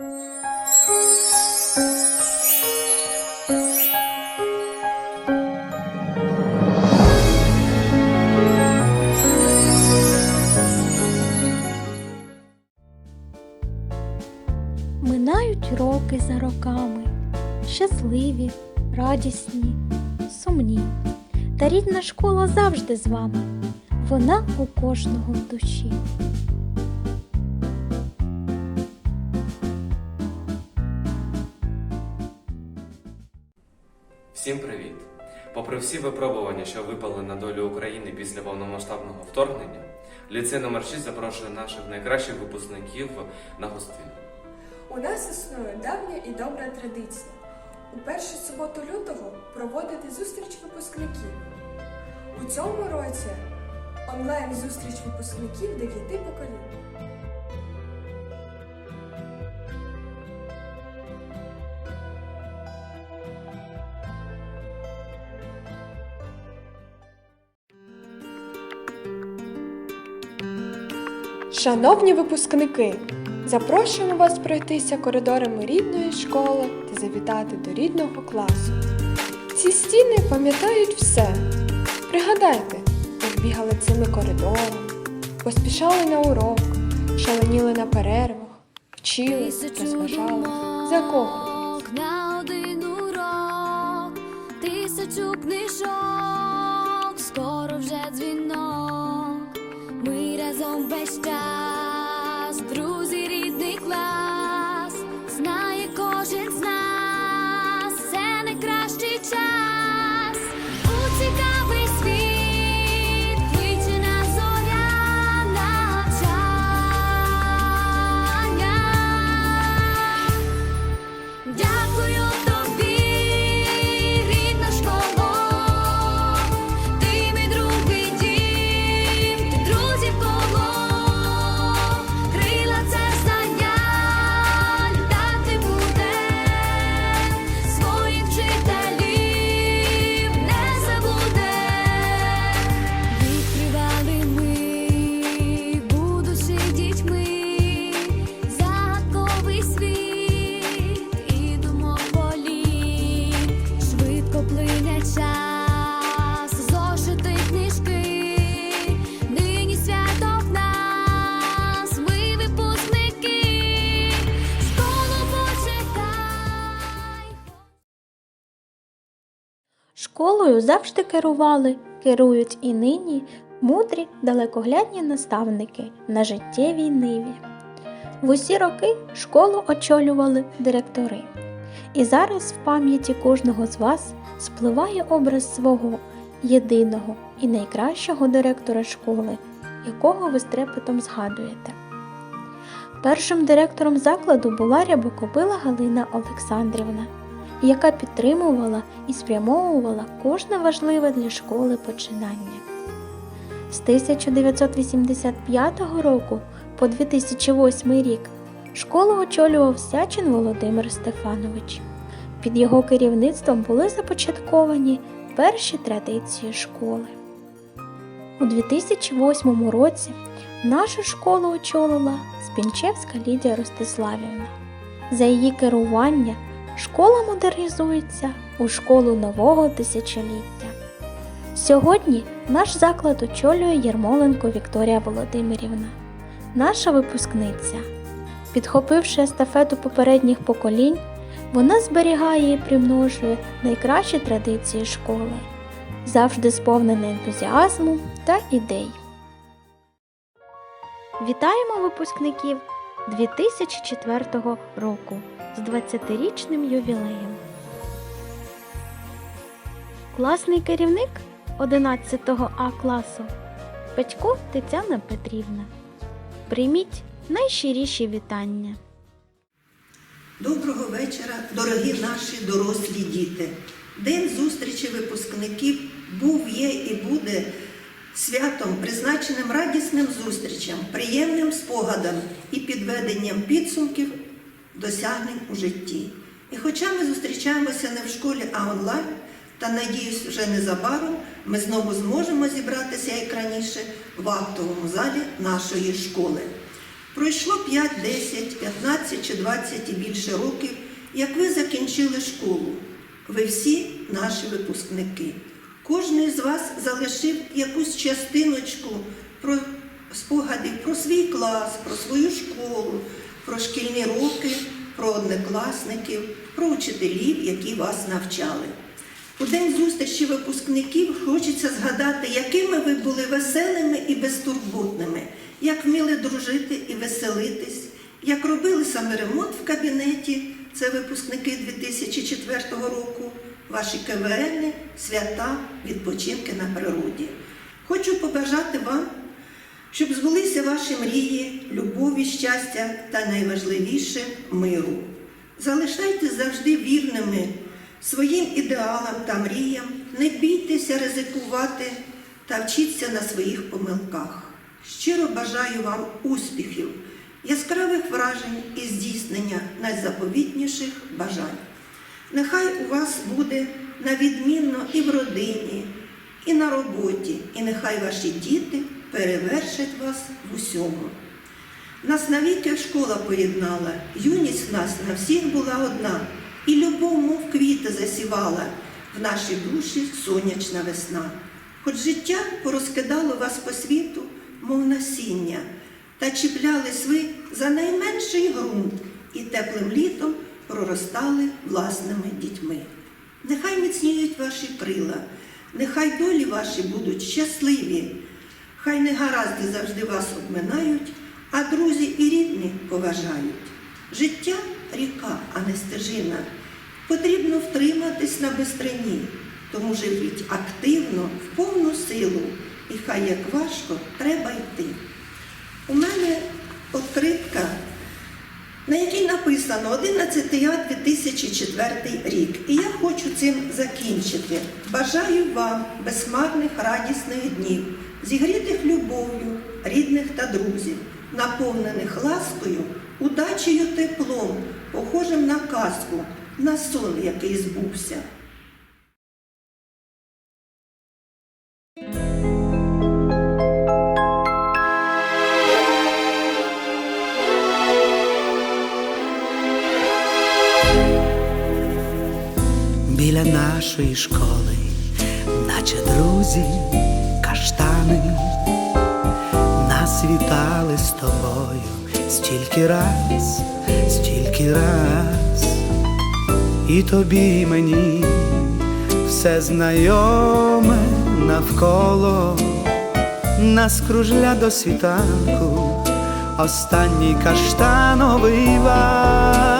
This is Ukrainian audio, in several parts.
Минають роки за роками, щасливі, радісні, сумні. Та рідна школа завжди з вами, вона у кожного в душі. Попри всі випробування, що випали на долю України після повномасштабного вторгнення, ліцей номер 6 запрошує наших найкращих випускників на гостину. У нас існує давня і добра традиція. У першу суботу лютого проводити зустріч випускників. У цьому році онлайн зустріч випускників дев'яти поколінь. Шановні випускники, запрошуємо вас пройтися коридорами рідної школи та завітати до рідного класу. Ці стіни пам'ятають все. Пригадайте, як бігали цими коридорами, поспішали на урок, шаленіли на перервах, вчили, розважали, закохувались. на один урок, тисячу книжок, Завжди керували, керують і нині мудрі далекоглядні наставники на життєвій ниві. В усі роки школу очолювали директори. І зараз в пам'яті кожного з вас спливає образ свого єдиного і найкращого директора школи, якого ви з трепетом згадуєте. Першим директором закладу була Рябокобила Галина Олександрівна, яка підтримувала і спрямовувала кожне важливе для школи починання. З 1985 року по 2008 рік школу очолював Сячин Володимир Стефанович. Під його керівництвом були започатковані перші традиції школи. У 2008 році нашу школу очолила Спінчевська Лідія Ростиславівна. За її керування школа модернізується у школу нового тисячоліття. Сьогодні наш заклад очолює Єрмоленко Вікторія Володимирівна, наша випускниця. Підхопивши естафету попередніх поколінь, вона зберігає і примножує найкращі традиції школи, завжди сповнена ентузіазму та ідей. Вітаємо випускників 2004 року з 20-річним ювілеєм. Класний керівник 11 А класу Петько Тетяна Петрівна. Прийміть найщиріші вітання. Доброго вечора, дорогі наші дорослі діти. День зустрічі випускників був, є і буде святом, призначеним радісним зустрічам, приємним спогадам і підведенням підсумків досягнень у житті. І хоча ми зустрічаємося не в школі, а онлайн, та надіюсь, вже незабаром ми знову зможемо зібратися як раніше в актовому залі нашої школи. Пройшло 5, 10, 15 чи 20 і більше років, як ви закінчили школу. Ви всі наші випускники. Кожен з вас залишив якусь частиночку про спогадів про свій клас, про свою школу, про шкільні роки, про однокласників, про учителів, які вас навчали. У день зустрічі випускників хочеться згадати, якими ви були веселими і безтурботними, як вміли дружити і веселитись, як робили саме ремонт в кабінеті, це випускники 2004 року, ваші КВН, свята, відпочинки на природі. Хочу побажати вам, щоб збулися ваші мрії, любові, щастя та найважливіше миру. Залишайтесь завжди вірними своїм ідеалам та мріям, не бійтеся ризикувати та вчіться на своїх помилках. Щиро бажаю вам успіхів, яскравих вражень і здійснення найзаповітніших бажань. Нехай у вас буде на відмінно і в родині, і на роботі, і нехай ваші діти перевершать вас в усьому. Нас навіки школа поєднала, юність в нас на всіх була одна, і любов, мов квіти засівала в нашій душі сонячна весна. Хоч життя порозкидало вас по світу, мов насіння, та чіплялись ви за найменший ґрунт і теплим літом проростали власними дітьми. Нехай міцніють ваші крила, нехай долі ваші будуть щасливі, хай негаразди завжди вас обминають, а друзі і рідні поважають. Життя ріка, а не стежина. Потрібно втриматись на бистрині, тому живіть активно, в повну силу, і хай як важко треба йти. У мене відкритка, на якій написано 11 я 2004 рік. І я хочу цим закінчити. Бажаю вам безсмарних радісних днів, зігрітих любов'ю, рідних та друзів, наповнених ласкою, удачею теплом, похожим на казку, на сон, який збувся. Нашої школи, наче друзі, каштани, нас вітали з тобою стільки раз, стільки раз, і тобі і мені все знайоме навколо. Нас кружля до світанку, останній каштановий вальс.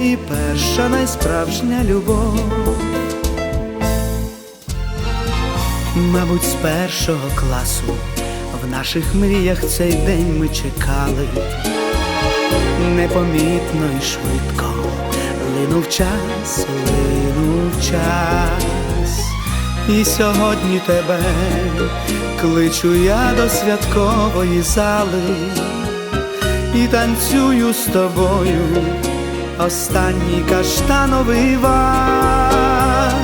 і перша найсправжня любов. Мабуть, з першого класу в наших мріях цей день ми чекали, непомітно і швидко линув час, линув час, і сьогодні тебе кличу я до святкової зали і танцюю з тобою останній каштановий вальс,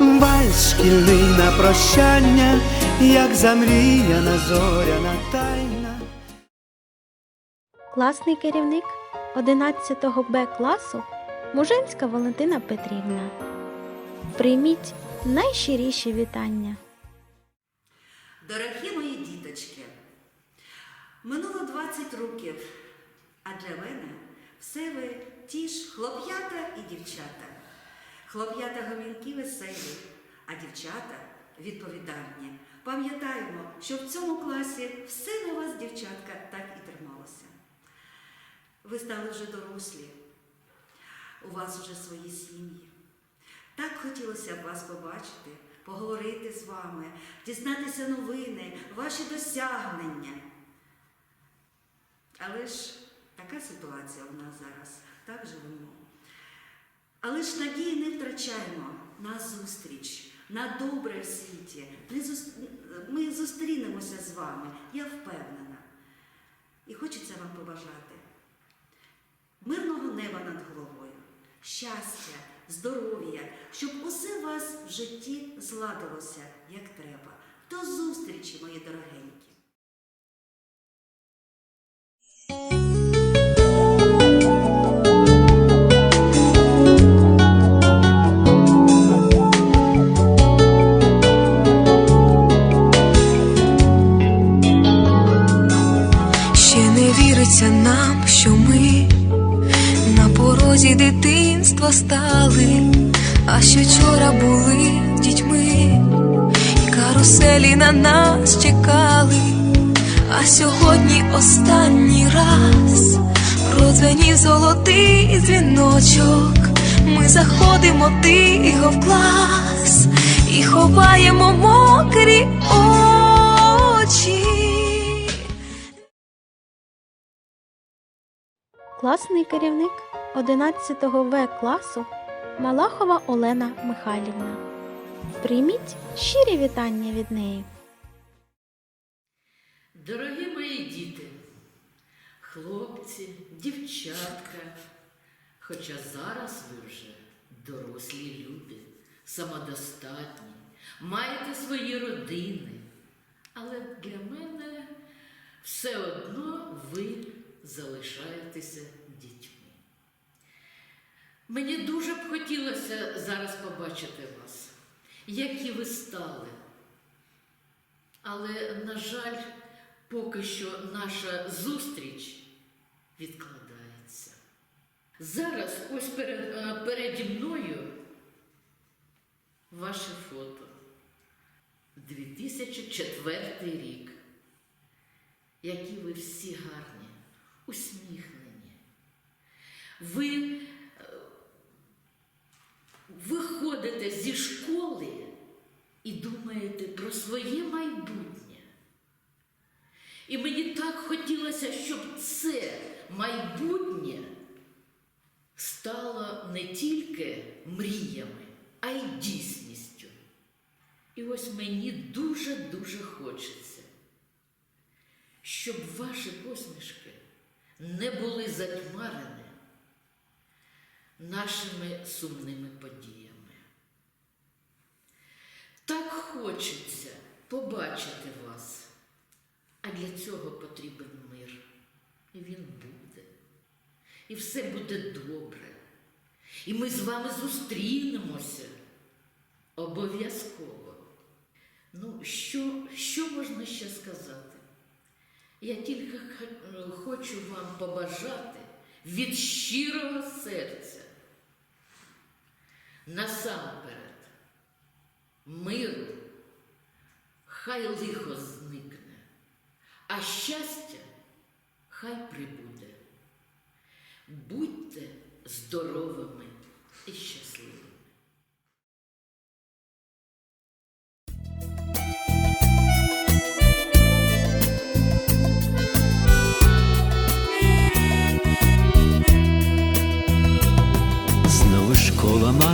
вальс шкільний на прощання, як замріяна зоряна тайна. Класний керівник 11 Б класу Муженська Валентина Петрівна. Прийміть найщиріші вітання. Дорогі мої діточки, минуло 20 років, а для мене все ви ті ж хлоп'ята і дівчата. Хлоп'ята гомінки веселі, а дівчата відповідальні. Пам'ятаємо, що в цьому класі все на вас, дівчатка, так і трималося. Ви стали вже дорослі, у вас вже свої сім'ї. Так хотілося б вас побачити, поговорити з вами, дізнатися новини, ваші досягнення. Але ж така ситуація у нас зараз, так живемо. Але ж надії не втрачаємо на зустріч, на добре в світі. Ми зустрінемося з вами, я впевнена. І хочеться вам побажати мирного неба над головою, щастя, здоров'я, щоб усе у вас в житті зладилося, як треба. До зустрічі, мої дорогенькі! На нас чекали, а сьогодні останній раз продзвенів золотий дзвіночок. Ми заходимо тихо в клас і ховаємо мокрі очі. Класний керівник 11 В класу Малахова Олена Михайлівна. Прийміть щирі вітання від неї. Дорогі мої діти, хлопці, дівчатка, хоча зараз ви вже дорослі люди, самодостатні, маєте свої родини, але для мене все одно ви залишаєтеся дітьми. Мені дуже б хотілося зараз побачити вас, які ви стали. Але, на жаль, поки що наша зустріч відкладається. Зараз ось перед, е, переді мною ваше фото. 2004 рік. Які ви всі гарні, усміхнені. Ви про своє майбутнє. І мені так хотілося, щоб це майбутнє стало не тільки мріями, а й дійсністю. І ось мені дуже-дуже хочеться, щоб ваші посмішки не були затьмарені нашими сумними подіями. Так хочеться побачити вас. А для цього потрібен мир. І він буде. І все буде добре. І ми з вами зустрінемося. Обов'язково. Ну, що, що можна ще сказати? Я тільки хочу вам побажати від щирого серця. Насамперед, миру, хай лихо зникне, а щастя хай прибуде. Будьте здоровими і щасливими.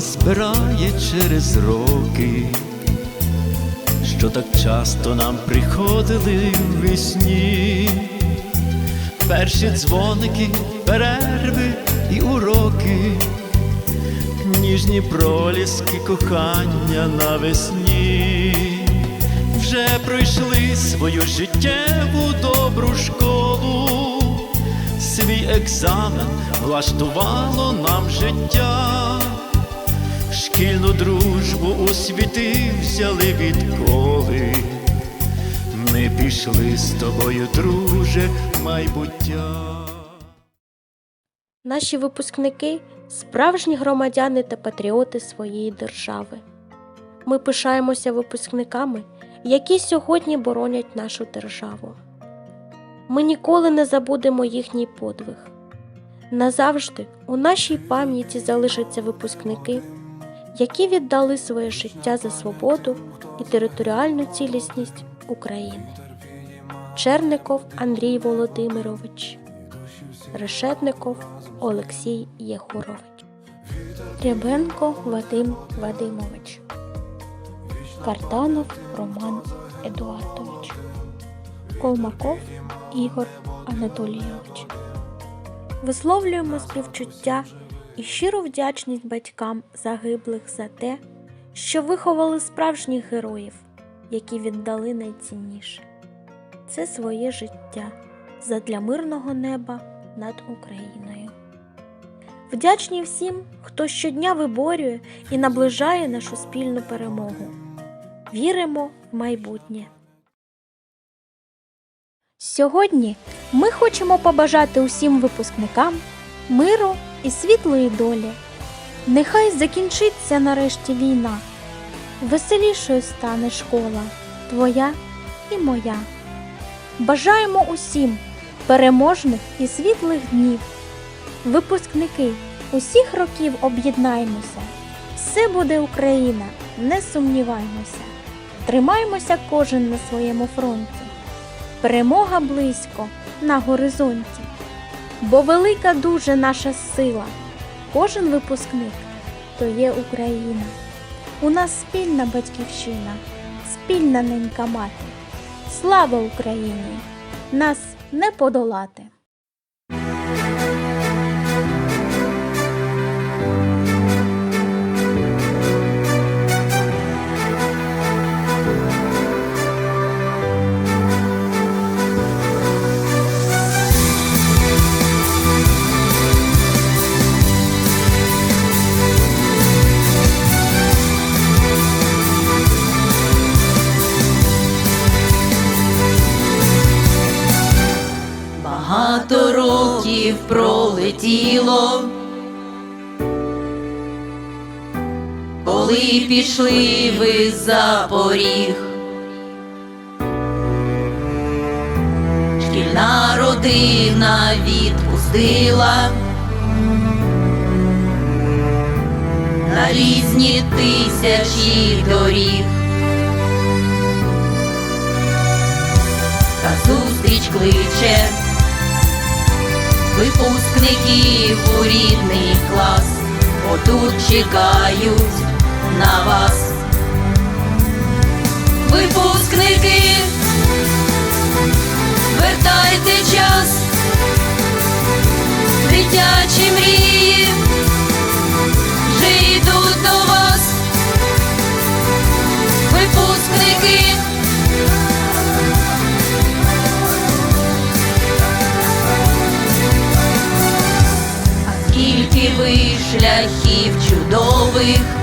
Збирає через роки, що так часто нам приходили весні. Перші дзвоники, перерви і уроки, ніжні проліски кохання навесні. Вже пройшли свою життєву добру школу, свій екзамен влаштувало нам життя, шкільну дружбу у світи взяли відколи. Ми пішли з тобою, друже, майбуття. Наші випускники справжні громадяни та патріоти своєї держави. Ми пишаємося випускниками, які сьогодні боронять нашу державу. Ми ніколи не забудемо їхній подвиг. Назавжди у нашій пам'яті залишаться випускники, які віддали своє життя за свободу і територіальну цілісність України. Черников Андрій Володимирович Решетников Олексій Єгорович, Рябенко Вадим Вадимович, Картанов Роман Едуардович, Колмаков Ігор Анатолійович. Висловлюємо співчуття і щиру вдячність батькам загиблих за те, що виховали справжніх героїв, які віддали найцінніше це своє життя задля мирного неба над Україною. Вдячні всім, хто щодня виборює і наближає нашу спільну перемогу. Віримо в майбутнє. Сьогодні ми хочемо побажати усім випускникам миру і світлої долі. Нехай закінчиться нарешті війна. Веселішою стане школа твоя і моя. Бажаємо усім переможних і світлих днів. Випускники усіх років об'єднаймося. Все буде Україна, не сумніваймося. Тримаймося кожен на своєму фронті. Перемога близько на горизонті. Бо велика дуже наша сила. Кожен випускник то є Україна. У нас спільна батьківщина, спільна ненька мати. Слава Україні! Нас не подолати! Пішли ви за поріг. Шкільна родина відпустила на різні тисячі доріг. Та зустріч кличе випускників у рідний клас, отут чекають на вас. Випускники, вертайте час, дитячі мрії, вже йдуть до вас. Випускники. А скільки ви шляхів чудових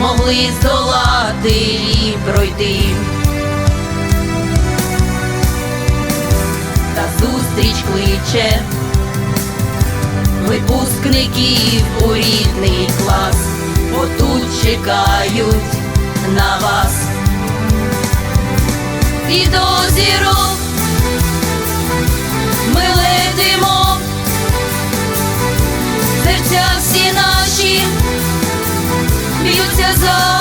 змогли здолати і пройти. Та зустріч кличе випускників у рідний клас, отут чекають на вас. І до зірок ми летимо, серця всі наші years old.